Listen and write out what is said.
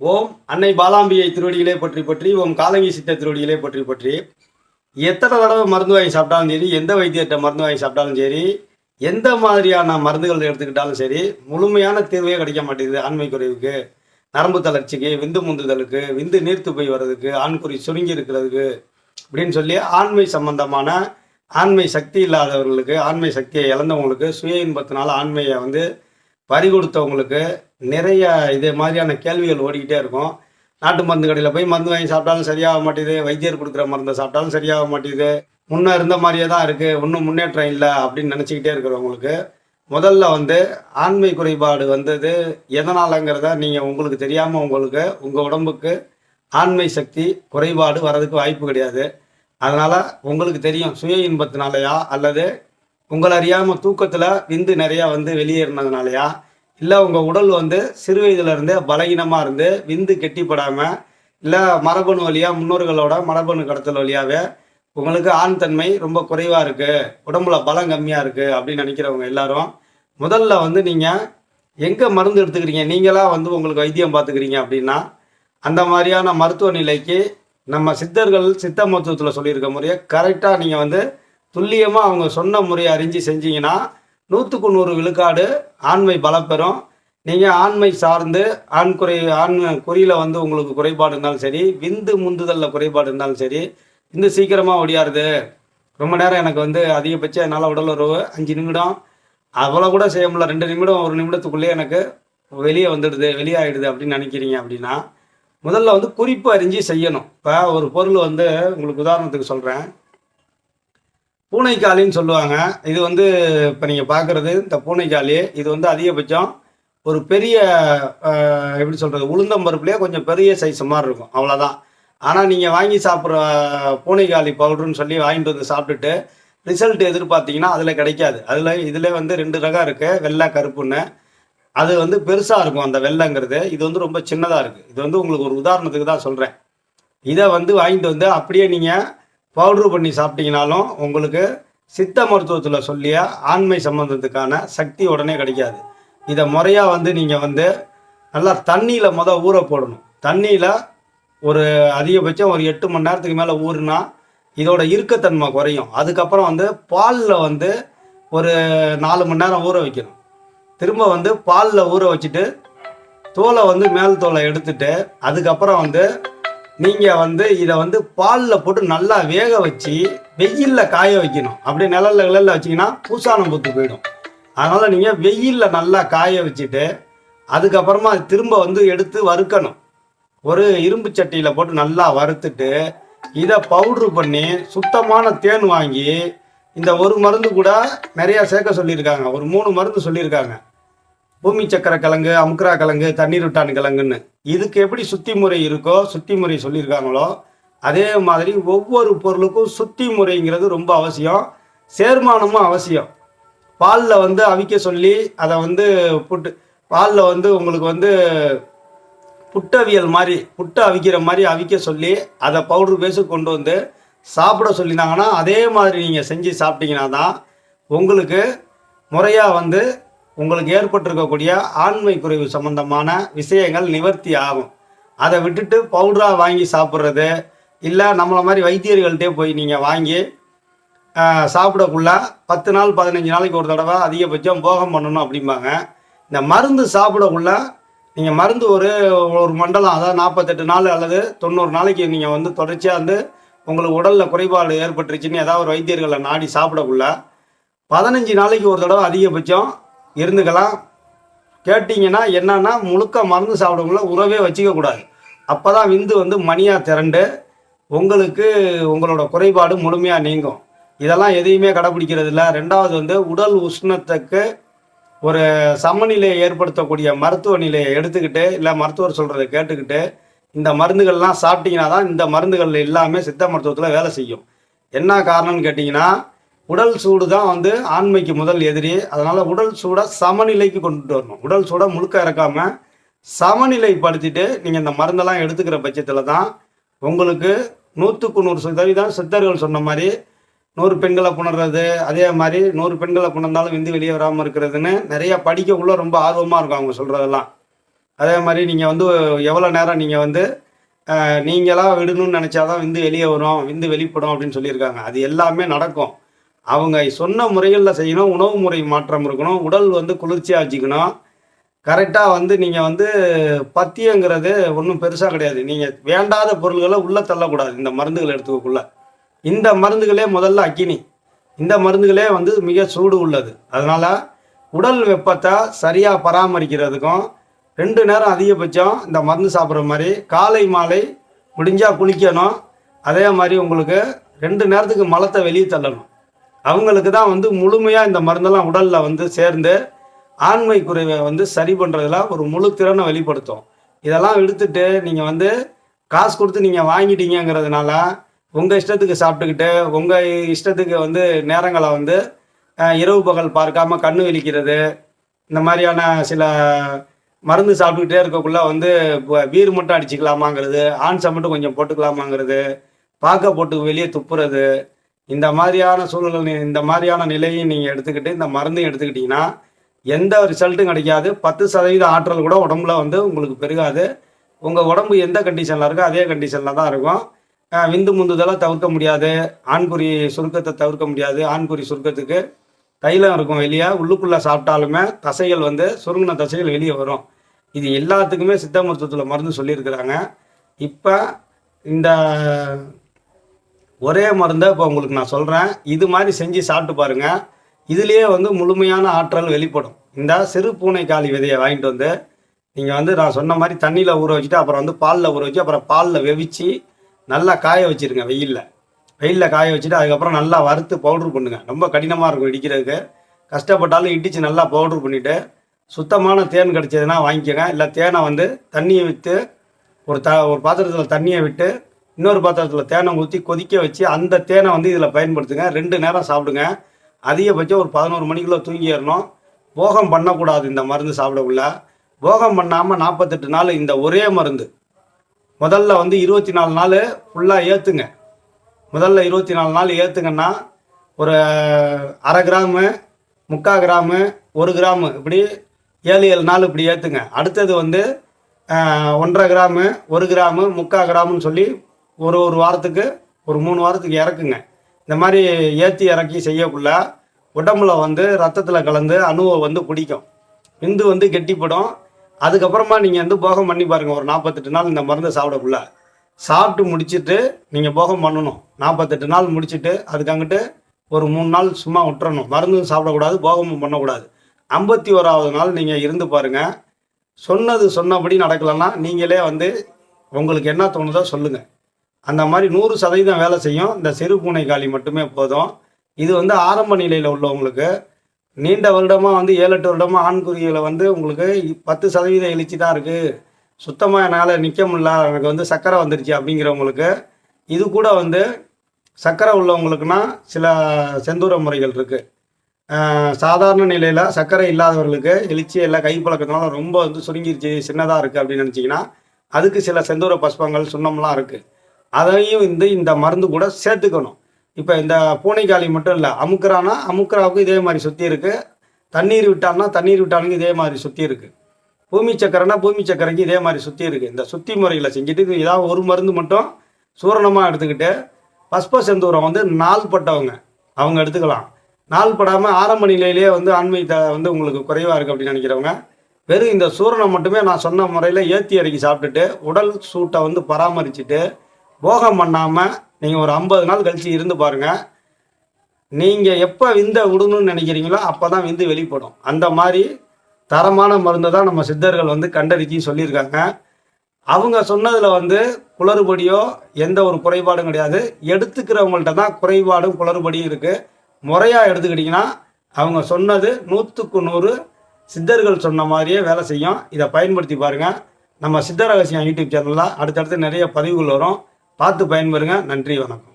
ஓம் அன்னை பாலாம்பியை திருவடிகளே பற்றி பற்றி ஓம் காலங்கி சித்த திருவடிகளே பற்றி பற்றி. எத்தனை தடவை மருந்து வாங்கி சாப்பிட்டாலும் சரி எந்த வைத்தியத்தை மருந்து வாங்கி சாப்பிட்டாலும் சரி எந்த மாதிரியான மருந்துகள் எடுத்துக்கிட்டாலும் சரி முழுமையான தீர்வே கிடைக்க மாட்டேங்குது ஆண்மை குறைவுக்கு. நரம்பு தளர்ச்சிக்கு விந்து முந்துதலுக்கு விந்து நீர்த்து போய் வர்றதுக்கு ஆண்குறி சுருங்கி இருக்கிறதுக்கு அப்படின்னு சொல்லி ஆண்மை சம்பந்தமான ஆண்மை சக்தி இல்லாதவர்களுக்கு ஆண்மை சக்தியை இழந்தவங்களுக்கு சுய இன்பத்தினால ஆண்மையை வந்து பறி கொடுத்தவங்களுக்கு நிறைய இதே மாதிரியான கேள்விகள் ஓடிக்கிட்டே இருக்கும். நாட்டு மருந்து கடையில் போய் மருந்து வாங்கி சாப்பிட்டாலும் சரியாக மாட்டேது. வைத்தியர் கொடுக்குற மருந்தை சாப்பிட்டாலும் சரியாக மாட்டேது. முன்னே இருந்த மாதிரியே தான் இருக்குது ஒன்றும் முன்னேற்றம் இல்லை அப்படின்னு நினச்சிக்கிட்டே இருக்கிறவங்களுக்கு முதல்ல வந்து ஆண்மை குறைபாடு வந்தது எதனாலங்கிறத நீங்கள் உங்களுக்கு தெரியாமல் உங்களுக்கு உங்கள் உடம்புக்கு ஆண்மை சக்தி குறைபாடு வர்றதுக்கு வாய்ப்பு கிடையாது. அதனால் உங்களுக்கு தெரியும் சுய இன்பத்தினாலையா அல்லது உங்களை அறியாமல் தூக்கத்தில் விந்து நிறையா வந்து வெளியேறினதுனாலையா இல்லை உங்கள் உடல் வந்து சிறு வயதுலேருந்து பலகீனமாக இருந்து விந்து கெட்டிப்படாமல் இல்லை மரபணு வழியாக முன்னோர்களோட மரபணு கடத்தல் வழியாகவே உங்களுக்கு ஆண் தன்மை ரொம்ப குறைவாக இருக்குது உடம்புல பலம் கம்மியாக இருக்குது அப்படின்னு நினைக்கிறவங்க எல்லாரும் முதல்ல வந்து நீங்கள் எங்கே மருந்து எடுத்துக்கிறீங்க? நீங்களாக வந்து உங்களுக்கு வைத்தியம் பார்த்துக்கிறீங்க அப்படின்னா அந்த மாதிரியான மருத்துவ நிலைக்கு நம்ம சித்தர்கள் சித்த மருத்துவத்தில் சொல்லியிருக்க முறையை கரெக்டாக நீங்கள் வந்து துல்லியமாக அவங்க சொன்ன முறையை அறிஞ்சு செஞ்சீங்கன்னா நூற்றுக்கு நூறு விழுக்காடு ஆண்மை பலப்பெறும் நீங்கள் ஆண்மை சார்ந்து ஆண் குறை ஆண் குறியில் வந்து உங்களுக்கு குறைபாடு இருந்தாலும் சரி விந்து முந்துதலில் குறைபாடு இருந்தாலும் சரி விந்து சீக்கிரமாக ஒடியாருது. ரொம்ப நேரம் எனக்கு வந்து அதிகபட்ச என்னால் உடல் உறவு அஞ்சு நிமிடம். அவ்வளோ கூட செய்ய முடியல. ரெண்டு நிமிடம் ஒரு நிமிடத்துக்குள்ளேயே எனக்கு வெளியே வந்துடுது வெளியாகிடுது அப்படின்னு நினைக்கிறீங்க அப்படின்னா முதல்ல வந்து குறிப்பு அறிஞ்சு செய்யணும். இப்போ ஒரு பொருள் வந்து உங்களுக்கு உதாரணத்துக்கு சொல்கிறேன் பூனைக்காலின்னு சொல்லுவாங்க. இது வந்து இப்போ நீங்கள் பார்க்குறது இந்த பூனைக்காலி இது வந்து அதிகபட்சம் ஒரு பெரிய எப்படி சொல்கிறது உளுந்தம்பருப்புலேயே கொஞ்சம் பெரிய சைஸ் மாதிரி இருக்கும். அவ்வளோதான் ஆனால் நீங்கள் வாங்கி சாப்பிட்ற பூனைக்காலி பவுடர்னு சொல்லி வாங்கிட்டு வந்து சாப்பிட்டுட்டு ரிசல்ட் எதிர்பார்த்தீங்கன்னா அதில் கிடைக்காது. அதில் இதில் வந்து ரெண்டு ரகம் இருக்குது வெள்ளை கருப்புன்னு. அது வந்து பெருசாக இருக்கும் அந்த வெள்ளைங்கிறது. இது வந்து ரொம்ப சின்னதாக இருக்குது இது வந்து உங்களுக்கு ஒரு உதாரணத்துக்கு தான் சொல்கிறேன் இதை வந்து வாங்கிட்டு வந்து அப்படியே நீங்கள் பவுட்ரு பண்ணி சாப்பிட்டீங்கனாலும் உங்களுக்கு சித்த மருத்துவத்தில் சொல்லிய ஆண்மை சம்பந்தத்துக்கான சக்தி உடனே கிடைக்காது. இதை முறையாக வந்து நீங்கள் வந்து நல்லா தண்ணியில் மொதல் ஊற போடணும். தண்ணியில் ஒரு அதிகபட்சம் ஒரு எட்டு மணி நேரத்துக்கு மேலே ஊறுனா இதோட இறுக்கத்தன்மை குறையும். அதுக்கப்புறம் வந்து பாலில் வந்து ஒரு நாலு மணி நேரம் ஊற வைக்கணும். திரும்ப வந்து பாலில் ஊற வச்சுட்டு தோலை வந்து மேல் தோலை எடுத்துட்டு அதுக்கப்புறம் வந்து நீங்கள் வந்து இதை வந்து பாலில் போட்டு நல்லா வேக வச்சு வெயிலில் காய வைக்கணும். அப்படியே நிழல்ல நிழல்ல வச்சிங்கன்னா பூசானம் பூத்து போயிடும். அதனால் நீங்கள் வெயிலில் நல்லா காய வச்சுட்டு அதுக்கப்புறமா அது திரும்ப வந்து எடுத்து வறுக்கணும். ஒரு இரும்பு சட்டியில் போட்டு நல்லா வறுத்துட்டு இதை பவுட்ரு பண்ணி சுத்தமான தேன் வாங்கி இந்த ஒரு மருந்து கூட நிறையா சேர்க்க சொல்லியிருக்காங்க. ஒரு மூணு மருந்து சொல்லியிருக்காங்க. பூமி சக்கரை கிழங்கு அமுக்ரா கிழங்கு தண்ணீர் விட்டான் கிழங்குன்னு. இதுக்கு எப்படி சுத்தி முறை இருக்கோ சுத்தி முறை சொல்லியிருக்காங்களோ அதே மாதிரி ஒவ்வொரு பொருளுக்கும் சுத்தி முறைங்கிறது ரொம்ப அவசியம். சேர்மானமும் அவசியம். பாலில் வந்து அவிக்க சொல்லி அதை வந்து புட்டு பாலில் வந்து உங்களுக்கு வந்து புட்டவியல் மாதிரி புட்டு அவிக்கிற மாதிரி அவிக்க சொல்லி அதை பவுடர் பேஸு கொண்டு வந்து சாப்பிட சொல்லியிருந்தாங்கன்னா அதே மாதிரி நீங்கள் செஞ்சு சாப்பிட்டீங்கன்னா தான் உங்களுக்கு முறையாக வந்து உங்களுக்கு ஏற்பட்டிருக்கக்கூடிய ஆண்மை குறைவு சம்பந்தமான விஷயங்கள் நிவர்த்தி ஆகும். அதை விட்டுட்டு பவுடராக வாங்கி சாப்பிட்றது இல்லை நம்மளை மாதிரி வைத்தியர்கள்ட்டே போய் நீங்கள் வாங்கி சாப்பிடக்குள்ள பத்து நாள் பதினஞ்சு நாளைக்கு ஒரு தடவை அதிகபட்சம் போகம் பண்ணணும் அப்படிம்பாங்க. இந்த மருந்து சாப்பிடக்குள்ள நீங்கள் மருந்து ஒரு ஒரு மண்டலம் அதாவது நாற்பத்தெட்டு நாள் அல்லது தொண்ணூறு நாளைக்கு நீங்கள் வந்து தொடர்ச்சியாக வந்து உங்களுக்கு உடலில் குறைபாடு ஏற்பட்டுருச்சுன்னு ஏதாவது ஒரு வைத்தியர்களை நாடி சாப்பிடக்குள்ள பதினஞ்சு நாளைக்கு ஒரு தடவை அதிகபட்சம் இருந்துக்கலாம். கேட்டிங்கன்னா என்னன்னா முழுக்க மருந்து சாப்பிடக்குள்ள உறவே வச்சுக்கக்கூடாது அப்போ தான் விந்து வந்து மணியாக திரண்டு உங்களுக்கு உங்களோட குறைபாடு முழுமையாக நீங்கும். இதெல்லாம் எதையுமே கடைபிடிக்கிறது இல்லை. ரெண்டாவது வந்து உடல் உஷ்ணத்துக்கு ஒரு சமநிலையை ஏற்படுத்தக்கூடிய மருத்துவ நிலையை எடுத்துக்கிட்டு இல்லை மருத்துவர் சொல்கிறத கேட்டுக்கிட்டு இந்த மருந்துகள்லாம் சாப்பிட்டீங்கன்னா தான் இந்த மருந்துகள் எல்லாமே சித்த மருத்துவத்தில் வேலை செய்யும். என்ன காரணம்னு கேட்டிங்கன்னா உடல் சூடு தான் வந்து ஆண்மைக்கு முதல் எதிரி. அதனால் உடல் சூடை சமநிலைக்கு கொண்டுட்டு வரணும். உடல் சூடை முழுக்க இறக்காம சமநிலைப்படுத்திட்டு நீங்கள் இந்த மருந்தெல்லாம் எடுத்துக்கிற பட்சத்தில் தான் உங்களுக்கு நூற்றுக்கு நூறு சதவீதம் சித்தர்கள் சொன்ன மாதிரி நூறு பெண்களை புணர்றது அதே மாதிரி நூறு பெண்களை புணர்ந்தாலும் விந்து வெளியே வராமல் இருக்கிறதுன்னு நிறையா படிக்கக்குள்ளே ரொம்ப ஆர்வமாக இருக்கும் அவங்க சொல்கிறதெல்லாம் அதே மாதிரி நீங்கள் வந்து எவ்வளோ நேரம் நீங்கள் வந்து நீங்களாக விடணும்னு நினச்சாதான் விந்து வெளியே வரும் விந்து வெளிப்படும் அப்படின்னு சொல்லியிருக்காங்க. அது எல்லாமே நடக்கும். அவங்க சொன்ன முறைகளில் செய்யணும் உணவு முறை மாற்றம் இருக்கணும் உடல் வந்து குளிர்ச்சியாக வச்சுக்கணும். கரெக்டாக வந்து நீங்கள் வந்து பத்தியங்கிறது ஒன்றும் பெருசாக கிடையாது. நீங்கள் வேண்டாத பொருள்களை உள்ளே தள்ளக்கூடாது இந்த மருந்துகளை எடுத்துக்கக்குள்ள. இந்த மருந்துகளே முதல்ல அக்கினி. இந்த மருந்துகளே வந்து மிக சூடு உள்ளது. அதனால் உடல் வெப்பத்தை சரியாக பராமரிக்கிறதுக்கும் ரெண்டு நேரம் அதிகபட்சம் இந்த மருந்து சாப்பிட்ற மாதிரி காலை மாலை முடிஞ்சால் குளிக்கணும். அதே மாதிரி உங்களுக்கு ரெண்டு நேரத்துக்கு மலத்தை வெளியே தள்ளணும். அவங்களுக்கு தான் வந்து முழுமையாக இந்த மருந்தெல்லாம் உடலில் வந்து சேர்ந்து ஆண்மை குறைவை வந்து சரி பண்ணுறதுல ஒரு முழு திறனை வெளிப்படுத்தும். இதெல்லாம் எடுத்துட்டு நீங்கள் வந்து காசு கொடுத்து நீங்கள் வாங்கிட்டீங்கிறதுனால உங்கள் இஷ்டத்துக்கு சாப்பிட்டுக்கிட்டு உங்கள் இஷ்டத்துக்கு வந்து நேரங்களை வந்து இரவு பகல் பார்க்காம கண்ணு வலிக்கிறது இந்த மாதிரியான சில மருந்து சாப்பிட்டுக்கிட்டே இருக்கக்குள்ள வந்து வீர் மட்டும் அடிச்சுக்கலாமாங்கிறது ஆன்சை மட்டும் கொஞ்சம் போட்டுக்கலாமாங்கிறது பாக்க போட்டு வெளியே துப்புறது இந்த மாதிரியான சூழ்நிலை இந்த மாதிரியான நிலையும் நீங்கள் எடுத்துக்கிட்டு இந்த மருந்தையும் எடுத்துக்கிட்டிங்கன்னா எந்த ரிசல்ட்டும் கிடைக்காது. பத்து சதவீத ஆற்றல் கூட உடம்புல வந்து உங்களுக்கு பெருகாது. உங்கள் உடம்பு எந்த கண்டிஷனில் இருக்கோ அதே கண்டிஷனில் தான் இருக்கும். விந்து முந்துதலை தவிர்க்க முடியாது. ஆண்குறி சுருக்கத்தை தவிர்க்க முடியாது. ஆண்குறி சுருக்கத்துக்கு தைலம் இருக்கும் வெளியே உள்ளுக்குள்ளே சாப்பிட்டாலுமே தசைகள் வந்து சுருங்கின தசைகள் வெளியே வரும். இது எல்லாத்துக்குமே சித்த மருத்துவத்தில் மருந்து சொல்லியிருக்கிறாங்க. இப்போ இந்த ஒரே மருந்தை இப்போ உங்களுக்கு நான் சொல்கிறேன் இது மாதிரி செஞ்சு சாப்பிட்டு பாருங்க. இதுலேயே வந்து முழுமையான ஆற்றல் வெளிப்படும். இந்த சிறு பூனைக்காளி விதையை வாங்கிட்டு வந்து நீங்கள் வந்து நான் சொன்ன மாதிரி தண்ணியில் ஊற வச்சுட்டு அப்புறம் வந்து பாலில் ஊற வச்சு அப்புறம் பாலில் வெவிச்சு நல்லா காய வச்சுருங்க வெயிலில். வெயிலில் காய வச்சுட்டு அதுக்கப்புறம் நல்லா வறுத்து பவுடர் பண்ணுங்க. ரொம்ப கடினமாக இருக்கும் இடிக்கிறதுக்கு. கஷ்டப்பட்டாலும் இடித்து நல்லா பவுட்ரு பண்ணிவிட்டு சுத்தமான தேன் கிடைச்சதுன்னா வாங்கிக்கோங்க. இல்லை தேனை வந்து தண்ணியை விற்று ஒரு த ஒரு பாத்திரத்தில் தண்ணியை விட்டு இன்னொரு பாத்திரத்தில் தேனை ஊற்றி கொதிக்க வச்சு அந்த தேனை வந்து இதில் பயன்படுத்துங்க. ரெண்டு நேரம் சாப்பிடுங்க. அதிகபட்சம் ஒரு பதினோரு மணிக்குள்ளே தூங்கிடணும் போகம் பண்ணக்கூடாது இந்த மருந்து சாப்பிடக்குள்ள. போகம் பண்ணாமல் நாற்பத்தெட்டு நாள் இந்த ஒரே மருந்து. முதல்ல வந்து இருபத்தி நாலு நாள் ஃபுல்லாக ஏற்றுங்க முதல்ல இருபத்தி நாலு நாள் ஏற்றுங்கன்னா ஒரு அரை கிராமு முக்கால் கிராமு ஒரு கிராமு இப்படி ஏழு ஏழு நாள் இப்படி ஏற்றுங்க அடுத்தது வந்து ஒன்றரை கிராமு ஒரு கிராமு முக்கால் கிராமுன்னு சொல்லி ஒரு ஒரு வாரத்துக்கு ஒரு மூணு வாரத்துக்கு இறக்குங்க. இந்த மாதிரி ஏற்றி இறக்கி செய்யக்குள்ள உடம்புல வந்து ரத்தத்தில் கலந்து அணுவை வந்து பிடிக்கும். விந்து வந்து கெட்டிப்படும். அதுக்கப்புறமா நீங்கள் வந்து போகம் பண்ணி பாருங்கள் ஒரு நாற்பத்தெட்டு நாள் இந்த மருந்தை சாப்பிடக்குள்ள. சாப்பிட்டு முடிச்சுட்டு நீங்கள் போகம் பண்ணணும். நாற்பத்தெட்டு நாள் முடிச்சுட்டு அதுக்கு அங்கிட்டு ஒரு மூணு நாள் சும்மா விட்டுறணும். மருந்தும் சாப்பிடக்கூடாது போகமும் பண்ணக்கூடாது. ஐம்பத்தி ஓராவது நாள் நீங்கள் இருந்து பாருங்கள் சொன்னது சொன்னபடி நடக்கலைன்னா நீங்களே வந்து உங்களுக்கு என்ன தோணுதோ சொல்லுங்கள் அந்த மாதிரி நூறு சதவீதம் வேலை செய்யும். இந்த சிறு பூனை காளி மட்டுமே போதும். இது வந்து ஆரம்ப நிலையில் உள்ளவங்களுக்கு நீண்ட வருடமாக வந்து ஏழு எட்டு வருடமாக ஆண்குறிகளை வந்து உங்களுக்கு பத்து சதவீத எழுச்சி தான் இருக்குது சுத்தமாக என்னால் நிற்க முடியல. எனக்கு வந்து சக்கரை வந்துருச்சு அப்படிங்கிறவங்களுக்கு இது கூட வந்து சர்க்கரை உள்ளவங்களுக்குன்னா சில செந்தூர முறைகள் இருக்குது சாதாரண நிலையில் சர்க்கரை இல்லாதவர்களுக்கு எழுச்சி எல்லாம் கைப்பழக்கத்தினால ரொம்ப வந்து சுருங்கிருச்சு சின்னதாக இருக்குது அப்படின்னு நினச்சிங்கன்னா அதுக்கு சில செந்தூர பஸ்பங்கள் சுண்ணம்லாம் இருக்குது அதையும் வந்து இந்த மருந்து கூட சேர்த்துக்கணும். இப்போ இந்த பூனைக்காளி மட்டும் இல்லை அமுக்குறானா அமுக்குறாவுக்கு இதே மாதிரி சுற்றி இருக்குது தண்ணீர் விட்டான்னா தண்ணீர் விட்டாலுக்கும் இதே மாதிரி சுற்றி இருக்குது பூமி சக்கரைனா பூமி சக்கரைக்கு இதே மாதிரி சுற்றி இருக்குது இந்த சுத்தி முறையில் செஞ்சுட்டு இது ஏதாவது ஒரு மருந்து மட்டும் சூரணமாக எடுத்துக்கிட்டு பஸ்ப செந்தூரம் வந்து நாள் பட்டவங்க அவங்க எடுத்துக்கலாம். நாள் படாமல் ஆரம்ப நிலையிலேயே வந்து ஆன்மீகத்தை வந்து உங்களுக்கு குறைவாக இருக்குது அப்படின்னு நினைக்கிறவங்க வெறும் இந்த சூரணம் மட்டுமே நான் சொன்ன முறையில் ஏற்றி இறக்கி சாப்பிட்டுட்டு உடல் சூட்டை வந்து பராமரிச்சுட்டு போகம் பண்ணாமல் நீங்கள் ஒரு ஐம்பது நாள் கழித்து இருந்து பாருங்கள் நீங்கள் எப்போ விந்தை விடணும்னு நினைக்கிறீங்களோ அப்போ தான் விந்து வெளிப்படும். அந்த மாதிரி தரமான மருந்தை தான் நம்ம சித்தர்கள் வந்து கண்டறிச்சு சொல்லியிருக்காங்க. அவங்க சொன்னதில் வந்து குளறுபடியோ எந்த ஒரு குறைபாடும் கிடையாது. எடுத்துக்கிறவங்கள்ட்ட தான் குறைபாடும் குளறுபடியும் இருக்குது முறையாக எடுத்துக்கிட்டிங்கன்னா அவங்க சொன்னது நூற்றுக்கு நூறு சித்தர்கள் சொன்ன மாதிரியே வேலை செய்யும். இதை பயன்படுத்தி பாருங்கள் நம்ம சித்த ரகசியம் யூடியூப் சேனலில் அடுத்தடுத்து நிறைய பதிவுகள் வரும். பார்த்து பயன்பெறுங்க. நன்றி வணக்கம்.